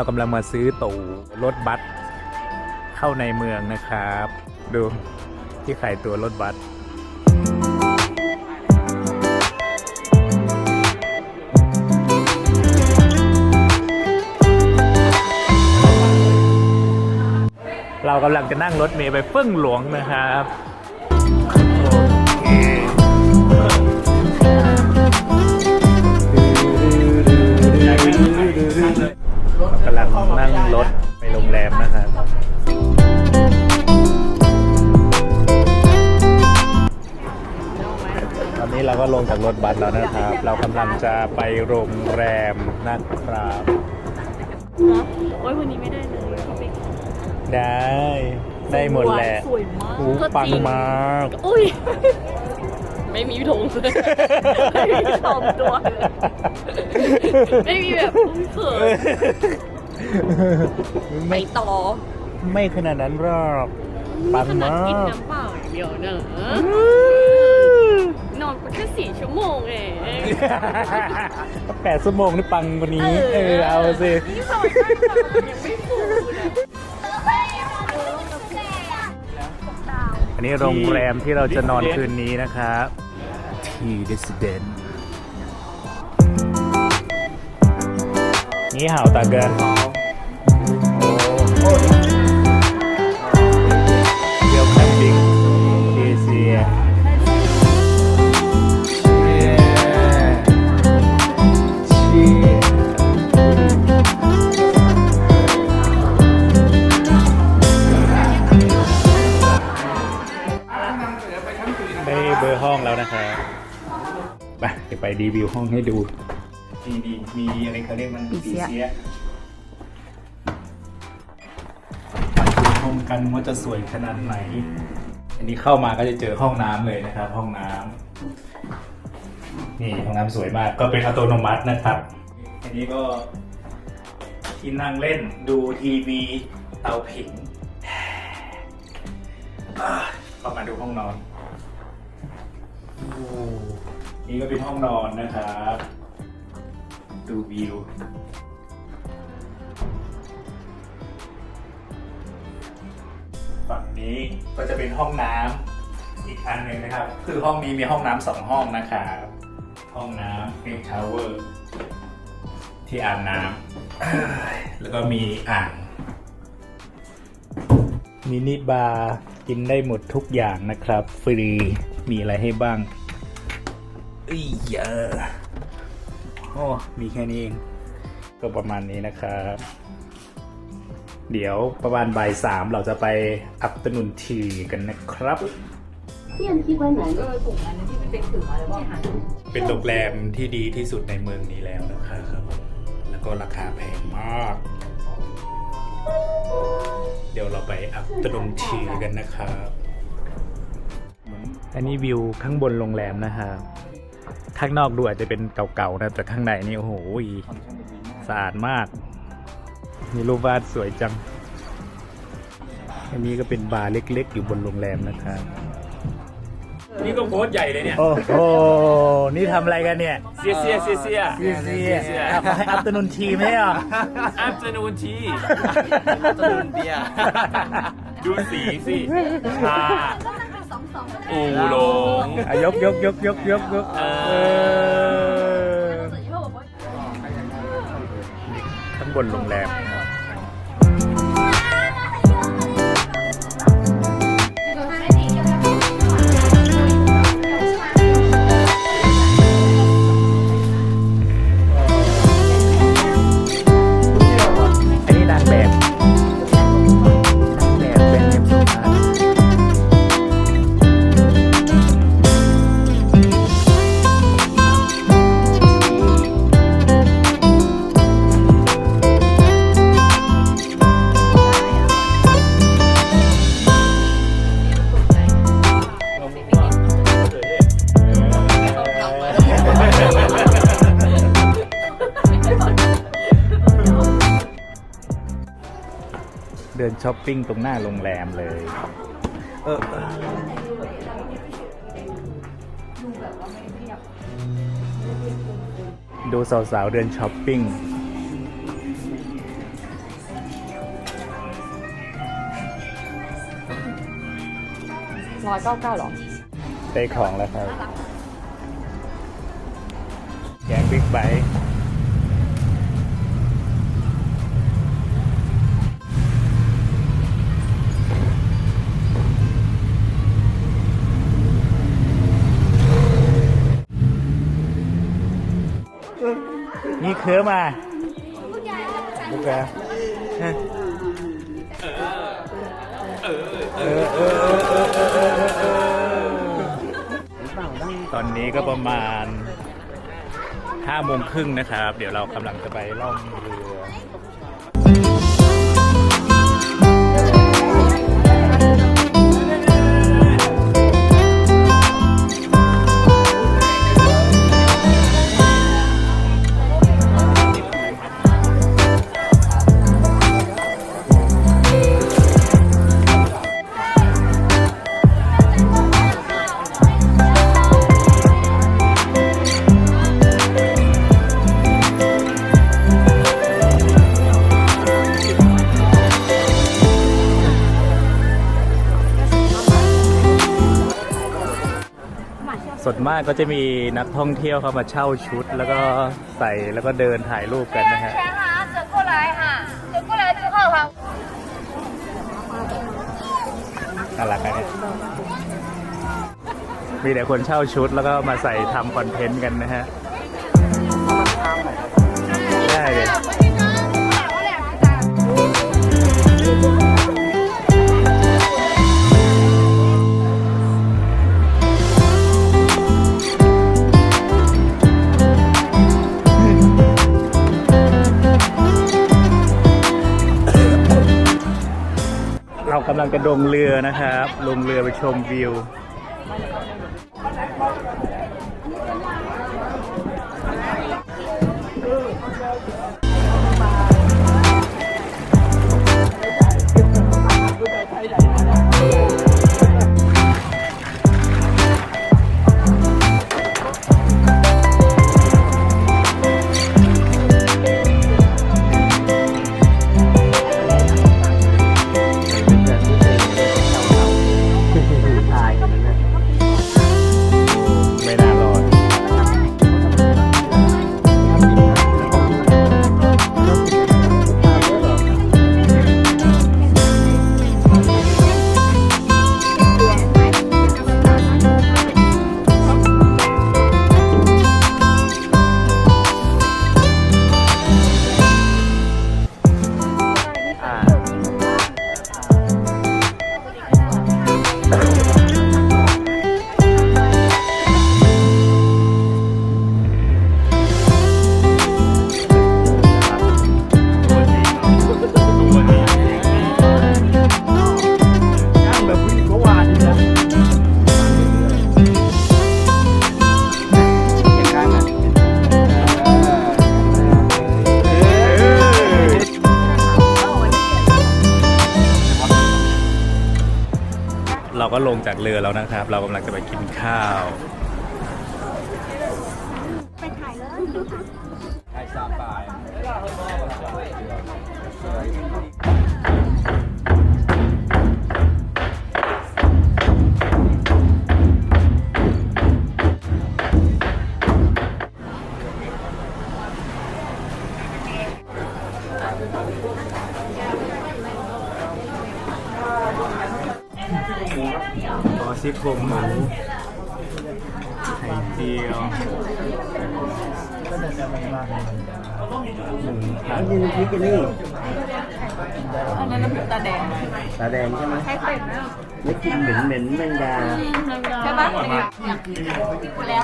เรากำลังมาซื้อตู่รถบัสเข้าในเมืองนะครับ ดูที่ขายตัวรถบัสเรากำลังจะนั่งรถเมล์ไปเฟื่องหลวงนะครับ กำลังนั่งรถไปโรงแรมนะครับตอนนี้เราก็ลงจากรถบัสแล้วนะครับ เรากำลังจะไปโรงแรมนะครับโอ้ยวันนี้ไม่ได้เลยพี่ปิ๊กได้ ได้หมดแหละสวยมากหูปังมากอุ้ยไม่มีธงเลยไม่มีทอมตัวเลยไม่มีแบบอุ้ยเขิน ไปไม่ต่อไม่ขนาดนั้นหรอกปังขนาดมากินกน้ำเปล่าอย่างเดียวเนอะนอนไปแค่สี่ชั่วโมงเองแปดชั่วโมงนี่ปังกว่านี้ เออเอาสินี่ซอยข้างทางยังไม่ฟูเลยอันนี้โรงแรมที่เราจะนอนคืนนี้นะครับทีดิสเดนนี่ห่าวตาเกิน วไปรีวิวห้องให้ดูมีมีมีอะไรเขาเรียกมันปีเสียปียมาดูห้องกันว่าจะสวยขนาดไหน อันนี้เข้ามาก็จะเจอห้องน้ำเลยนะครับ ห้องน้ำนี่ห้องน้ำสวยมาก ก็เป็นอัตโนมัตินะครับ อันนี้ก็ที่นั่งเล่นดูทีวีเตาผิงอะเข้ามาดูห้องนอน นี่ก็เป็นห้องนอนนะครับดูวิวฝั่งนี้ก็จะเป็นห้องน้ำอีกอันหนึ่งนะครับ คือห้องนี้มีห้องน้ำสองห้องนะครับห้องน้ำเป็นชาวเวอร์ที่อาบน้ำแล้วก็มีอ่างมินิบาร์กินได้หมดทุกอย่างนะครับ ฟรีมีอะไรให้บ้าง อ้ยเอะโอ้มีแค่นี้เองก็ประมาณนี้นะครับ เดี๋ยวประมาณบ่ายสามเราจะไปอัปตนุนทีกันนะครับพี่อันคิดไว้ไหนก็อกลุ่มอันที่เป็นถือมาแล้าว่าเป็นโรงแรมที่ดีที่สุดในเมืองนี้แล้วนะครับแล้วก็ราคาแพงมาก เดี๋ยวเราไปอัปตนุนทีกันนะครับ อันนี้วิวข้างบนโรงแรมนะครับ ข้างนอกดูอาจจะเป็นเก่าๆนะแต่ข้างในนี่โอ้โหสะอาดมาก มีรูปวาดสวยจัง อันนี้ก็เป็นบาร์เล็กๆ อยู่บนโรงแรมนะครับนี่ก็โพสต์ใหญ่เลยเนี่ย โอ้โห นี่ทำอะไรกันเนี่ย เสียเสียเสียเสียเสียเสียเขาให้อัปตนุนทีไหมอะอัพเจนูนทีตนุนเบียร์ดูสีสิชา อูหลง อะยกยกยกยกยกยกเออ เออข้างบนโรงแรมนะ ช้อปปิ้งตรงหน้าโรงแรมเลย เออดูสาวๆเดินช้อปปิ้งร้อยเก้าเก้าหรอได้ของแล้วครับ แกงบิ๊กไบค์ นี่เคือมาบุกแกตอนนี้ก็ประมาณห้าโมงครึ่งนะครับ เดี๋ยวเรากำลังจะไปล่องเรือากก็จะมีนักท่องเที่ยวเข้ามาเช่าชุด แล้วก็ใส่แล้วก็เดินถ่ายรูปกันนะฮะน่ารักนะมีแต่คนเช่าชุดแล้วก็มาใส่ทำคอนเทนต์กันนะฮะำลังจะลงเรือนะครับ ลงเรือไปชมวิว จากเรือแล้วนะครับ เรากำลังจะไปกินข้าว ขอซี่โครงหมูไข่เจียวหมูผัดนี่น้ำพริกกันนี่อันนั้นน้ำพริกตาแดงตาแดงใช่ไหมใช่เป็ดนะไม่กินเหม็นเหม็นแมงดาใช่ปะ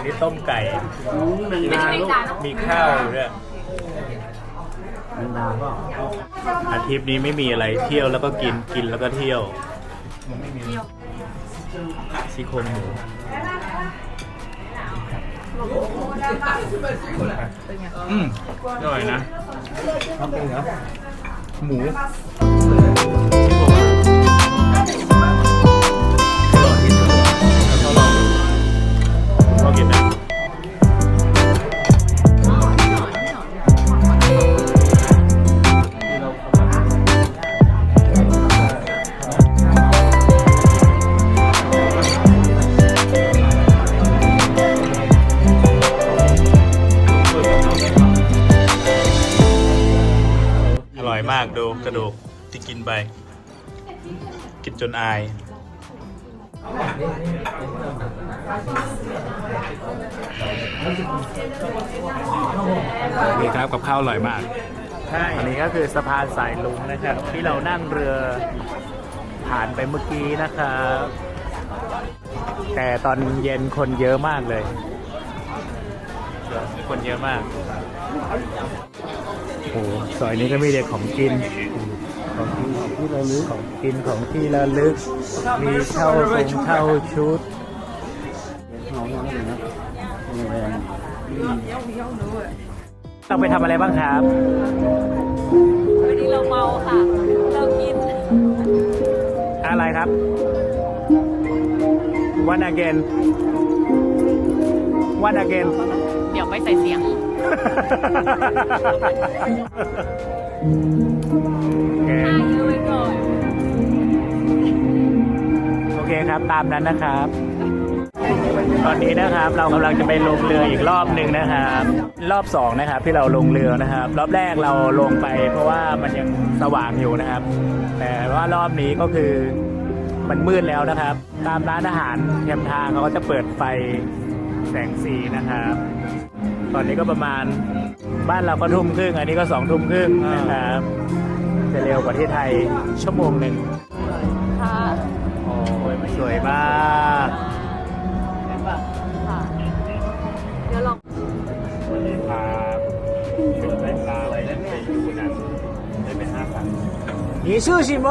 นี่ต้มไก่มแมงดาลูกมีข้าวอยู่ด้วยแมงดาอาทิตย์นี้ไม่มีอะไรเที่ยวแล้วก็กินกินแล้วก็เที่ยว ซี่โครงหมูอืมอร่อยนะทำเป็นเหรอหมู กินจนอายนี่ครับกับข้าวอร่อยมาก ใช่ อันนี้ก็คือสะพานสายลุงนะครับ ที่เรานั่งเรือผ่านไปเมื่อกี้นะครับ แต่ตอนเย็นคนเยอะมากเลย คนเยอะมากโอ้โหซอยนี้ก็มีเด็กของกินของกินของ ที่ระลึกของกินของที่ระลึก มีเช่าทรงเช่าชุดน้องน้องเลยนะโรงแรมเราไปทำอะไรบ้างครับวันนี้เราเมาค่ะ เรากิน อะไรครับวัน again วัน again เดี๋ยวไปใส่เสียงโอเค อะครับตามนั้นนะครับ ตอนนี้นะครับเรากำลังจะไปลงเรืออีกรอบหนึ่งนะครับ รอบสองนะครับที่เราลงเรือนะครับ รอบแรกเราลงไปเพราะว่ามันยังสว่างอยู่นะครับ แต่ว่ารอบนี้ก็คือมันมืดแล้วนะครับ ตามร้านอาหารแคมทางเขาก็จะเปิดไฟแสงสีนะครับ ตอนนี้ก็ประมาณบ้านเราก็ทุ่มครึ่ง อันนี้ก็สองทุ่มครึ่งนะครับ จะเร็วกว่าที่ไทยชั่วโมงหนึ่ง สวยมาก ค่ะ เดี๋ยวเรา พาถึงแหล่งลาวไปดูหนังได้ไปห้าพัน你是什么？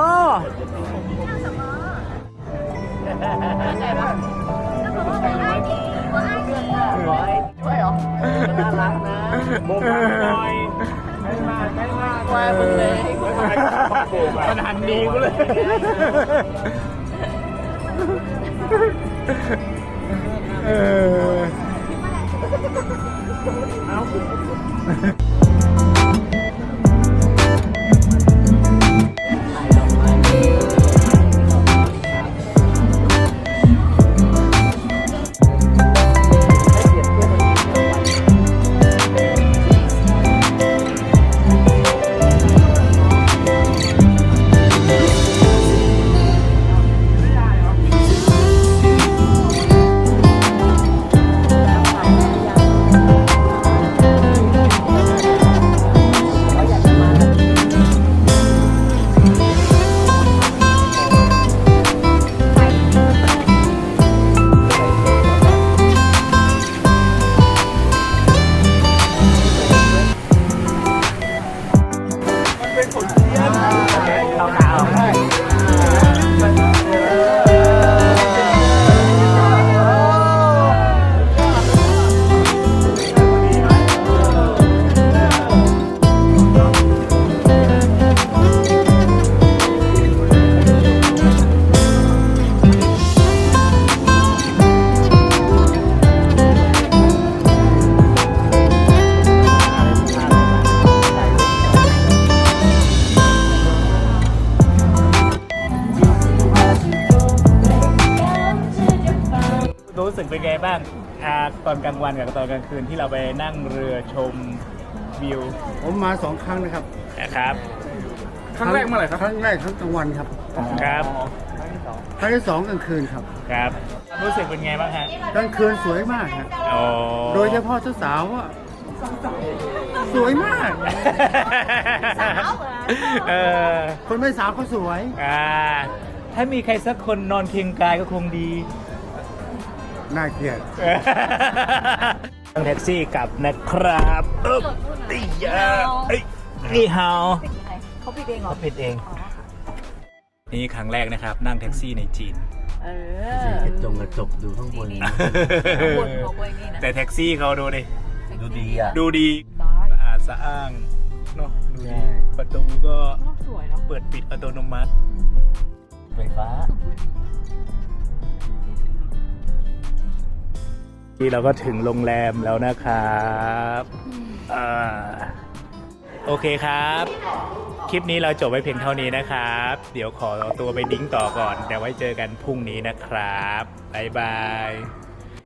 น่ารักนะ โมกหน่อยให้มาให้มา ว่ามึงเลย มันหันดีกูเลย เออ บ้างอ่าตอนกลางวันกับตอนกลางคืนที่เราไปนั่งเรือชมวิวผมมาสองครั้งนะครับนะครับ ครั้งแรกเมื่อไหร่ครับ ครั้งแรกครั้งกลางวันครับครับครั้งที่สองกลางคืนครับครับ รู้สึกเป็นไงบ้างฮะกลางคืนสวยมากครับโอ้โดยเฉพาะเจ้าสาวว่าสวยมากเออคนไม่สาวก็สวยอ่าถ้ามีใครสักคนนอนเคียงกายก็คงดี น่าเกลียดนั่งแท็กซี่กลับนะครับเอ๊บไอ้ยาเอ้ยนี่ฮาวเขาผิดเองเหรอเขาผิดเอง นี่ครั้งแรกนะครับ นั่งแท็กซี่ในจีนเออกระจงกระจกดูข้างบนบนเขาไว้นี่นะแต่แท็กซี่เขาดูดิดูดีอะดูดีร้ายสะอาดสะอ้างเนาะดูใช่ดีประตูก็สวยเนาะเปิดปิดอัตโนมัติไฟฟ้า ที่เราก็ถึงโรงแรมแล้วนะครับอ่าโอเคครับ คลิปนี้เราจบไว้เพียงเท่านี้นะครับ เดี๋ยวขอตัวไปดิ้งต่อก่อนเดี๋ยวไว้เจอกันพรุ่งนี้นะครับ บ๊ายบาย